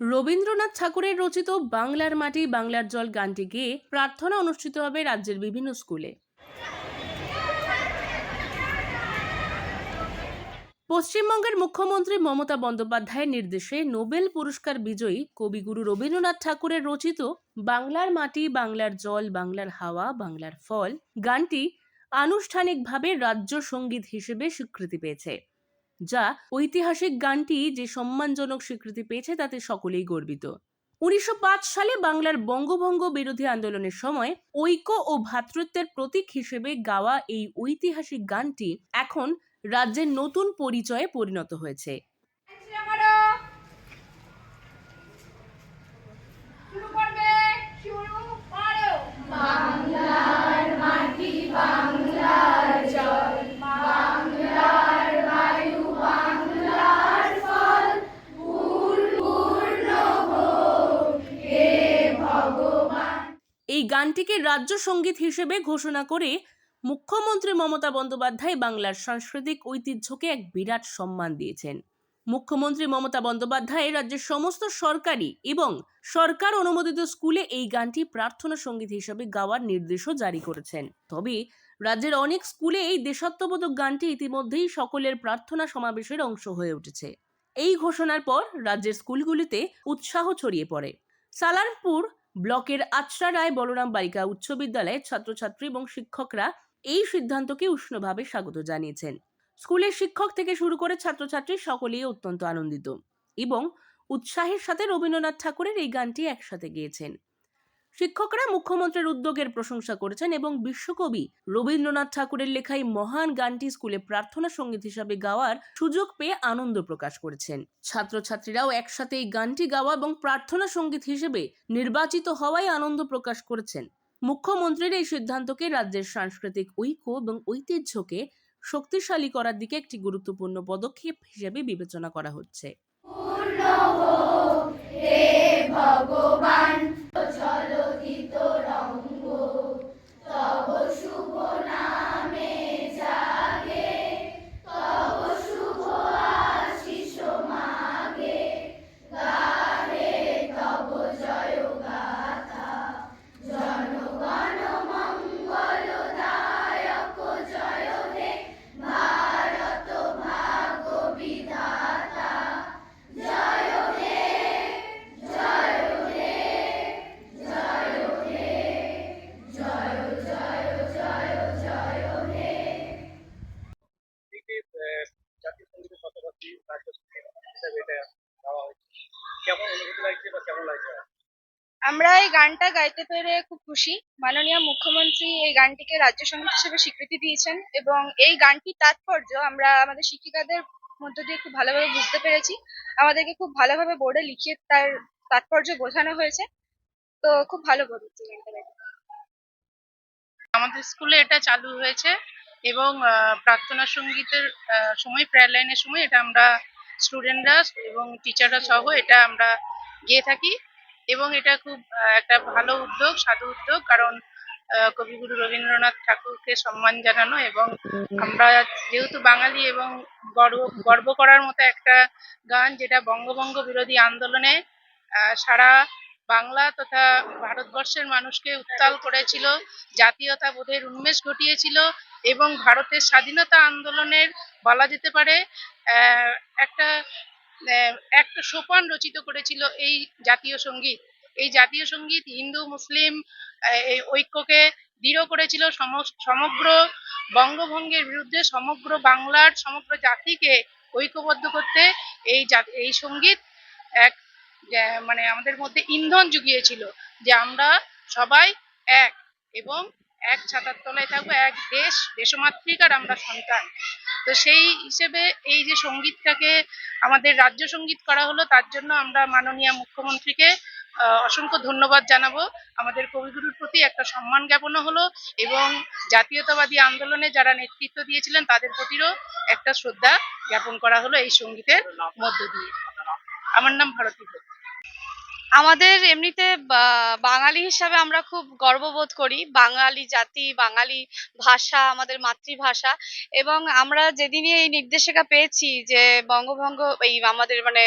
রবীন্দ্রনাথ ঠাকুরের রচিত বাংলার মাটি, বাংলার জল গানটি গেয়ে প্রার্থনা অনুষ্ঠিত হবে রাজ্যের বিভিন্ন স্কুলে। পশ্চিমবঙ্গের মুখ্যমন্ত্রী মমতা বন্দ্যোপাধ্যায়ের নির্দেশে নোবেল পুরস্কার বিজয়ী কবিগুরু রবীন্দ্রনাথ ঠাকুরের রচিত বাংলার মাটি, বাংলার জল, বাংলার হাওয়া, বাংলার ফল গানটি আনুষ্ঠানিকভাবে রাজ্য সংগীত হিসেবে স্বীকৃতি পেয়েছে। যা ঐতিহাসিক গানটি যে সম্মানজনক স্বীকৃতি পেয়েছে তাতে সকলেই গর্বিত। উনিশশো পাঁচ সালে বাংলার বঙ্গভঙ্গ বিরোধী আন্দোলনের সময় ঐক্য ও ভ্রাতৃত্বের প্রতীক হিসেবে গাওয়া এই ঐতিহাসিক গানটি এখন রাজ্যের নতুন পরিচয়ে পরিণত হয়েছে। এই গানটিকে রাজ্য সংগীত হিসেবে ঘোষণা করে মুখ্যমন্ত্রী মমতা বন্দ্যোপাধ্যায় বাংলার সাংস্কৃতিক ঐতিহ্যকে এক বিরাট সম্মান দিয়েছেন। মুখ্যমন্ত্রী মমতা বন্দ্যোপাধ্যায় রাজ্যের সমস্ত সরকারি এবং সরকার অনুমোদিত স্কুলে এই গানটি প্রার্থনা সংগীত হিসেবে গাওয়ার নির্দেশও জারি করেছেন। তবে রাজ্যের অনেক স্কুলে এই দেশাত্মবোধক গানটি ইতিমধ্যেই সকলের প্রার্থনা সমাবেশের অংশ হয়ে উঠেছে। এই ঘোষণার পর রাজ্যের স্কুলগুলিতে উৎসাহ ছড়িয়ে পড়ে। সালারপুর ব্লকের আচরা রায় বলরাম বালিকা উচ্চ বিদ্যালয়ের ছাত্রছাত্রী এবং শিক্ষকরা এই সিদ্ধান্তকে উষ্ণভাবে স্বাগত জানিয়েছেন। স্কুলের শিক্ষক থেকে শুরু করে ছাত্রছাত্রী সকলেই অত্যন্ত আনন্দিত এবং উৎসাহের সাথে রবীন্দ্রনাথ ঠাকুরের এই গানটি একসাথে গেয়েছেন। শিক্ষকরা মুখ্যমন্ত্রীর উদ্যোগের প্রশংসা করেছেন এবং বিশ্বকবি রবীন্দ্রনাথ ঠাকুরের লেখা এই মহান গানটি স্কুলে প্রার্থনা সংগীত হিসাবে গাওয়ার সুযোগ পেয়ে আনন্দ প্রকাশ করেছেন। ছাত্রছাত্রীরাও একসাথে এই গানটি গাওয়া এবং প্রার্থনা সংগীত হিসেবে নির্বাচিত হওয়ায় আনন্দ প্রকাশ করেছেন। মুখ্যমন্ত্রীর এই সিদ্ধান্তকে রাজ্যের সাংস্কৃতিক ঐক্য এবং ঐতিহ্যকে শক্তিশালী করার দিকে একটি গুরুত্বপূর্ণ পদক্ষেপ হিসেবে বিবেচনা করা হচ্ছে। ভগবান আমরা এই গানটা গাইতে পেরে খুব খুশি। মাননীয় মুখ্যমন্ত্রী এই গানটিকে রাজ্য সংগীত হিসেবে স্বীকৃতি দিয়েছেন এবং এই গানটির তাৎপর্য আমরা আমাদের শিক্ষিকাদের মধ্য দিয়ে খুব ভালোভাবে বুঝতে পেরেছি। আমাদেরকে খুব ভালোভাবে বোর্ডে লিখিয়ে তার তাৎপর্য বোঝানো হয়েছে। তো খুব ভালো গানটা আমাদের স্কুলে এটা চালু হয়েছে এবং প্রার্থনা সঙ্গীতের সময় প্রেয়ার লাইনের সময় এটা আমরা স্টুডেন্টরা এবং টিচাররা সহ এটা আমরা গিয়ে থাকি। এবং এটা খুব একটা ভালো উদ্যোগ, সাধু উদ্যোগ, কারণ কবিগুরু রবীন্দ্রনাথ ঠাকুরকে সম্মান জানানো এবং আমরা যেহেতু বাঙালি এবং গর্ব গর্ব করার মতো একটা গান যেটা বঙ্গভঙ্গ বিরোধী আন্দোলনে সারা বাংলা তথা ভারতবর্ষের মানুষকে উত্তাল করেছিল, জাতীয়তা বোধের উন্মেষ ঘটিয়েছিল এবং ভারতের স্বাধীনতা আন্দোলনের বলা যেতে পারে একটা একটা সোপান রচিত করেছিল এই জাতীয় সংগীত। এই জাতীয় সংগীত হিন্দু, মুসলিম এই ঐক্যকে দৃঢ় করেছিল। সম- সমগ্র বঙ্গভঙ্গের বিরুদ্ধে সমগ্র বাংলার, সমগ্র জাতিকে ঐক্যবদ্ধ করতে এই এই সংগীত এক মানে আমাদের মধ্যে ইন্ধন জুগিয়েছিল যে আমরা সবাই এক এবং এক ছাতার তলায় থাকব, এক দেশ, দেশমাতৃকার আমরা সন্তান। তো সেই হিসেবে এই যে সঙ্গীতটাকে আমাদের রাজ্য সংগীত করা হলো, তার জন্য আমরা মাননীয় মুখ্যমন্ত্রীকে অসংখ্য ধন্যবাদ জানাব আমাদের কবিগুরুর প্রতি একটা সম্মান জ্ঞাপনও হলো এবং জাতীয়তাবাদী আন্দোলনে যারা নেতৃত্ব দিয়েছিলেন, তাদের প্রতিও একটা শ্রদ্ধা জ্ঞাপন করা হলো এই সঙ্গীতের মধ্য দিয়ে আমার নাম ভারতী ভৌমিক। আমাদের এমনিতে বাঙালি হিসাবে আমরা খুব গর্ববোধ করি। বাঙালি জাতি বাঙালি ভাষা আমাদের মাতৃভাষা। এবং আমরা যেদিনই এই নির্দেশিকা পেয়েছি যে বঙ্গভঙ্গ এই আমাদের মানে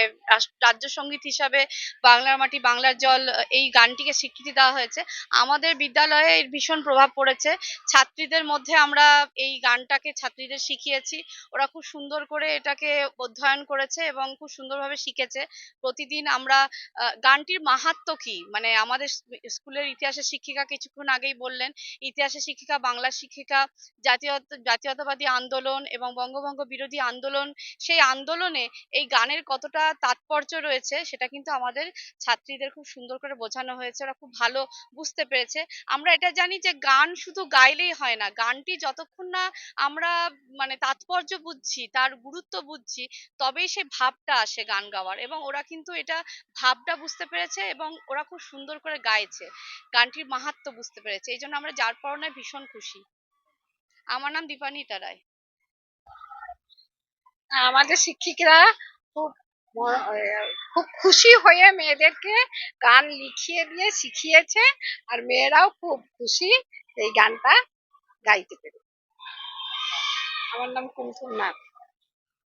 রাজ্য সংগীত হিসাবে বাংলার মাটি বাংলার জল এই গানটিকে স্বীকৃতি দেওয়া হয়েছে আমাদের বিদ্যালয়ে এর ভীষণ প্রভাব পড়েছে। ছাত্রীদের মধ্যে আমরা এই গানটাকে ছাত্রীদের শিখিয়েছি। ওরা খুব সুন্দর করে এটাকে অধ্যয়ন করেছে এবং খুব সুন্দরভাবে শিখেছে। প্রতিদিন আমরা আহ, গানটির মাহাত্ম্য কি? মানে আমাদের স্কুলের ইতিহাসের শিক্ষিকা কিছুক্ষণ আগেই বললেন, ইতিহাসের শিক্ষিকা বাংলা শিক্ষিকা জাতীয় জাতীয়তাবাদী আন্দোলন এবং বঙ্গভঙ্গ বিরোধী আন্দোলন, সেই আন্দোলনে এই গানের কতটা তাৎপর্য রয়েছে সেটা কিন্তু আমাদের ছাত্রীদের খুব সুন্দর করে বোঝানো হয়েছে, ওরা খুব ভালো বুঝতে পেরেছে। আমরা এটা জানি যে গান শুধু গাইলেই হয় না, গানটি যতক্ষণ না আমরা মানে তাৎপর্য বুঝছি, তার গুরুত্ব বুঝছি, তবেই সে ভাবটা আসে গান গাওয়ার এবং ওরা কিন্তু এটা ভাবটা বুঝতে পেরেছে এবং ওরা খুব সুন্দর করে গাইছে। গানটির মাহাত্ম্য বুঝতে পেরেছে। এই জন্য আমরা যার পরনায় ভীষণ খুশি। আমার নাম দীপানিতা রায়। আমাদের শিক্ষিকরা খুব খুব খুশি হয়ে মেয়েদেরকে গান লিখিয়ে দিয়ে শিখিয়েছে আর মেয়েরাও খুব খুশি এই গানটা গাইতে পেরে। আমার নাম কুমকুম নাথ।